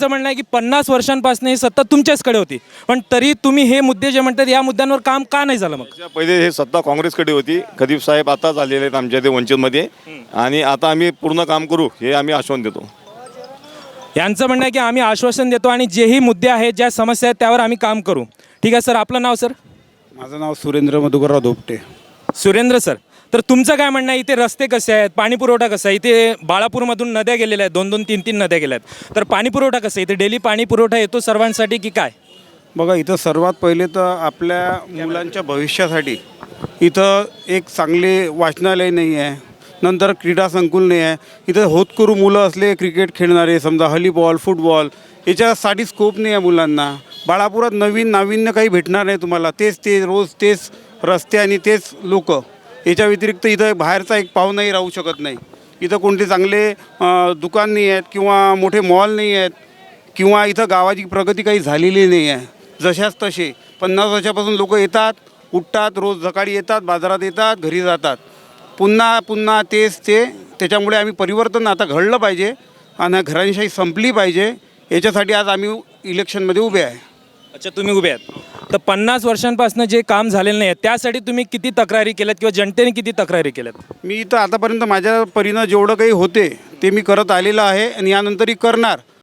असं म्हणणं आहे की पन्नास वर्षांपासून ही सत्ता तुमच्याचकडे होती. पण तरी तुम्ही हे मुद्दे जे म्हणतात या मुद्द्यांवर काम का नाही झालं मग? त्याच्या पहिले हे सत्ता काँग्रेसकडे होती. खदीप साहेब आता झालेले आहेत आमच्या ते वंचितमध्ये. आणि आता आम्ही पूर्ण काम करू हे आम्ही आश्वासन देतो. यांचं म्हणणं आहे की आम्ही आश्वासन देतो आणि जेही मुद्दे आहेत ज्या समस्या आहेत त्यावर आम्ही काम करू. ठीक आहे सर. आपलं नाव सर? माझं नाव सुरेंद्र मधुकरराव धोपटे. सुरेंद्र सर. तर तुमचं काय म्हणणं आहे? इथे रस्ते कसे आहेत? पाणीपुरवठा कसा आहे? इथे बाळापूरमधून नद्या गेलेल्या आहेत. दोन दोन तीन तीन नद्या गेल्या आहेत तर पाणीपुरवठा कसा आहे? इथे डेली पाणीपुरवठा येतो सर्वांसाठी की काय? बघा इथं सर्वात पहिले तर आपल्या मुलांच्या भविष्यासाठी इथं एक चांगले वाचनालय नाही आहे. नंतर क्रीडा संकुल नाही आहे. इथं होतकरू मुलं असले क्रिकेट खेळणारे समजा हॉलीबॉल फुटबॉल याच्यासाठी स्कोप नाही आहे मुलांना. बाळापुरात नवीन नाविन्य काही भेटणार नाही तुम्हाला. तेच ते रोज तेच रस्ते आणि तेच लोक. याच्या व्यतिरिक्त इथं बाहेरचा एक पाहुणाही राहू शकत नाही. इथं कोणते चांगले दुकान नाही आहेत किंवा मोठे मॉल नाही आहेत किंवा इथं गावाची प्रगती काही झालेली नाही आहे. जशाच तसे पन्नास वर्षापासून लोक येतात उठतात रोज सकाळी येतात बाजारात येतात घरी जातात. पुन्हा पुन्हा तेच ते त्याच्यामुळे आम्ही परिवर्तन आता घडलं पाहिजे आणि घरांशाही संपली पाहिजे. याच्यासाठी आज आम्ही इलेक्शनमध्ये उभे आहे. अच्छा तुम्ही उभे आहात. तर पन्नास वर्षांपासून जे काम झालेलं नाही आहे त्यासाठी तुम्ही किती तक्रारी केल्यात किंवा जनतेने किती तक्रारी केल्यात? मी तर आतापर्यंत माझ्या परीनं जेवढं काही होते ते मी करत आलेलं आहे आणि यानंतरही करणार.